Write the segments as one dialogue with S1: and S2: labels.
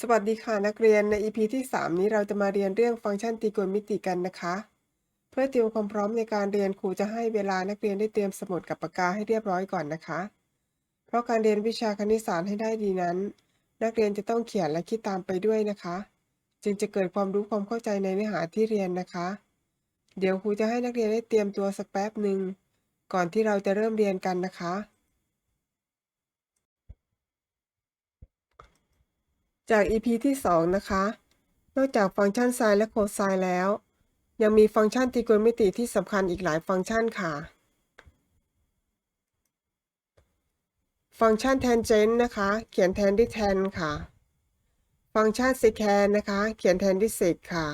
S1: สวัสดีค่ะนักเรียนใน EP ที่ 3 นี้เราจะมาเรียนเรื่องฟังก์ชันตรีโกณมิติกันนะคะ เพื่อเตรียมความพร้อมในการเรียนครูจะให้เวลานักเรียนได้เตรียมสมุดกับปากกาให้เรียบร้อยก่อนนะคะ เพราะการเรียนวิชาคณิตศาสตร์ให้ได้ดีนั้น นักเรียนจะต้องเขียนและคิดตามไปด้วยนะคะ จึงจะเกิดความรู้ความเข้าใจในเนื้อหาที่เรียนนะคะ เดี๋ยวครูจะให้นักเรียนได้เตรียมตัวสักแป๊บหนึ่งก่อนที่เราจะเริ่มเรียนกันนะคะ จาก EP ที่ 2 นะคะ นอกจากฟังก์ชันไซน์และโคไซน์แล้ว ยังมีฟังก์ชันตรีโกณมิติที่สำคัญอีกหลายฟังก์ชันค่ะ ฟังก์ชัน tangent นะคะ เขียนแทนด้วย tan ค่ะ ฟังก์ชัน secant นะคะ เขียนแทนด้วย sec ค่ะ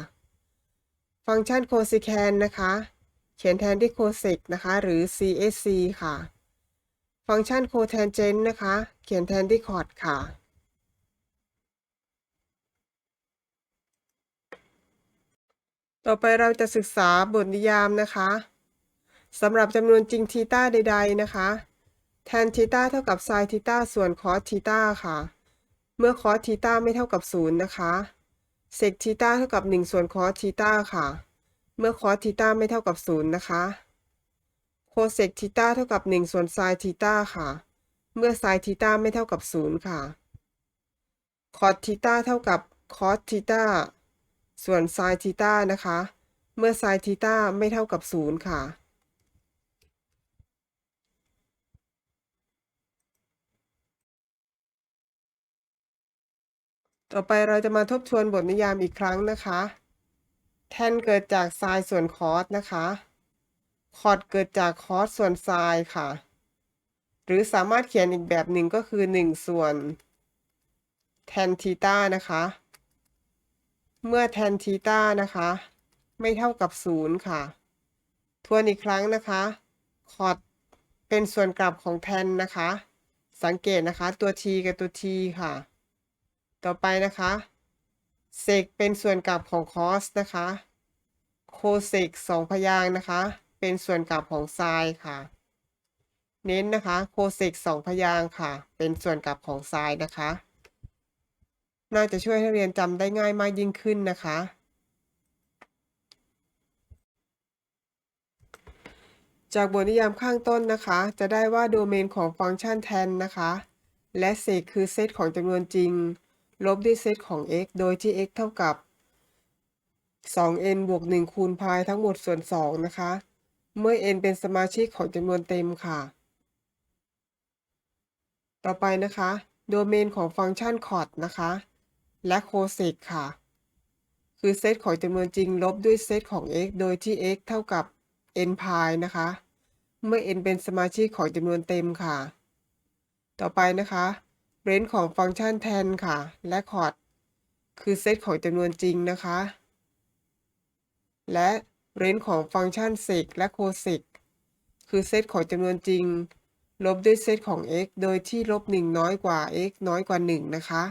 S1: ฟังก์ชัน cosecant นะคะ เขียนแทนด้วย cosec นะคะ หรือ csc ค่ะ ฟังก์ชัน cotangent นะคะ เขียนแทนด้วย cot ค่ะ ต่อไปเราจะศึกษาบทนิยามนะคะสำหรับจำนวนจริงทีต้าใด ๆ นะคะ แทนทีต้าเท่ากับไซน์ทีต้าส่วนคอสทีต้าค่ะ เมื่อคอสทีต้าไม่เท่ากับ0นะคะเซกทีต้าเท่ากับ 1 ส่วนคอสทีต้าค่ะ เมื่อคอสทีต้าไม่เท่ากับ0นะคะโคเซกทีต้าเท่ากับ 1 ส่วนไซน์ทีต้าค่ะ เมื่อไซน์ทีต้าไม่เท่ากับ0ค่ะคอสทีต้าเท่ากับคอสทีต้า ส่วนไซน์ทีต้านะคะ เมื่อไซน์ทีต้าไม่เท่ากับ 0 ค่ะ ต่อไปเราจะมาทบทวนบทนิยามอีกครั้งนะคะ แทนเกิดจากไซน์ส่วนคอสนะคะคอสเกิดจากคอสส่วนไซน์ค่ะ หรือสามารถเขียนอีกแบบหนึ่งก็คือ 1 ส่วนแทนทีต้านะคะ เมื่อแทนทีต้านะคะ ไม่เท่ากับ0ค่ะ ทวนอีกครั้งนะคะ คอสเป็นส่วนกลับของแทนนะคะ สังเกตนะคะตัว t กับตัว t ค่ะ ต่อไปนะคะเซกเป็นส่วนกลับของคอสนะคะโคเซกสองพยางนะคะ เป็นส่วนกลับของไซน์ค่ะ เน้นนะคะโคเซกสองพยางค์ค่ะ เป็นส่วนกลับของไซน์นะคะ น่าจะช่วยให้เรียนจำได้ง่ายมากยิ่งขึ้นนะคะ จากบทนิยามข้างต้นนะคะ จะได้ว่าโดเมนของฟังก์ชันแทนนะคะ และเซกคือเซตของจำนวนจริง ลบด้วยเซตของ x โดยที่ x เท่ากับ 2n บวก 1 คูณพายทั้งหมดส่วน 2 นะคะ เมื่อ n เป็นสมาชิกของจำนวนเต็มค่ะ ต่อไปนะคะ โดเมนของฟังก์ชันคอร์ดนะคะ และโคเซกค่ะ คือเซตของจำนวนจริงลบด้วยเซตของ x โดยที่ x เท่ากับ n พายนะคะ เมื่อ n เป็นสมาชิกของจำนวนเต็มค่ะ ต่อไปนะคะเรนจ์ของฟังก์ชันแทนค่ะ และคอร์ดคือเซตของจำนวนจริงนะคะ และเรนจ์ของฟังก์ชันเซกและโคเซกคือเซตของจำนวนจริง ลบด้วยเซตของ x โดยที่ลบ 1 น้อยกว่า x น้อยกว่า 1 นะคะ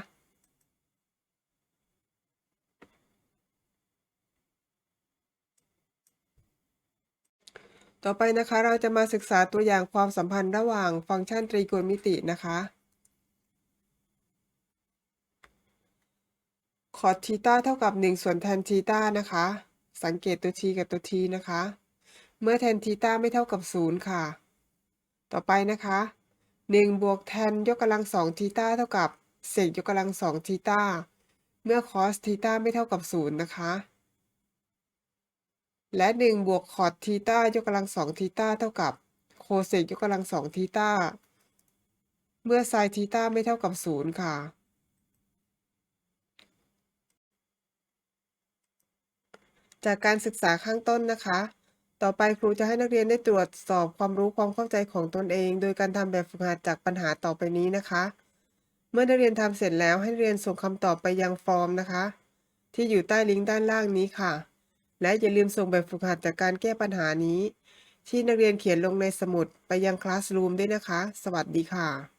S1: ต่อไปนะคะเราจะมาศึกษาตัวอย่างความสัมพันธ์ระหว่างฟังก์ชันตรีโกณมิตินะคะ คอสทีต้าเท่ากับ 1 ส่วนแทนทีต้านะคะ สังเกตตัว t กับตัว t นะคะ เมื่อแทนทีต้าไม่เท่ากับ 0 ค่ะ ต่อไปนะคะ1บวกแทนยกกำลัง2ทีต้าเท่ากับเศษยกกำลัง2ทีต้าเมื่อคอสทีต้าไม่เท่ากับ 0 นะคะ และ 1 บวกคอสทีต้ายกกำลัง2ทีต้าเท่ากับโคเซกยกกำลัง2ทีต้าเมื่อไซน์ทีต้าไม่เท่ากับ 0 ค่ะ จากการศึกษาข้างต้นนะคะ ต่อไปครูจะให้นักเรียนได้ตรวจสอบความรู้ความเข้าใจของตนเอง โดยการทำแบบฝึกหัดจากปัญหาต่อไปนี้นะคะ เมื่อนักเรียนทำเสร็จแล้วให้เรียนส่งคำตอบไปยังฟอร์มนะคะ ที่อยู่ใต้ลิงก์ด้านล่างนี้ค่ะ และอย่าลืมส่งแบบฝึกหัดจากการแก้ปัญหานี้ ที่นักเรียนเขียนลงในสมุดไปยังคลาสรูมด้วยนะคะ สวัสดีค่ะ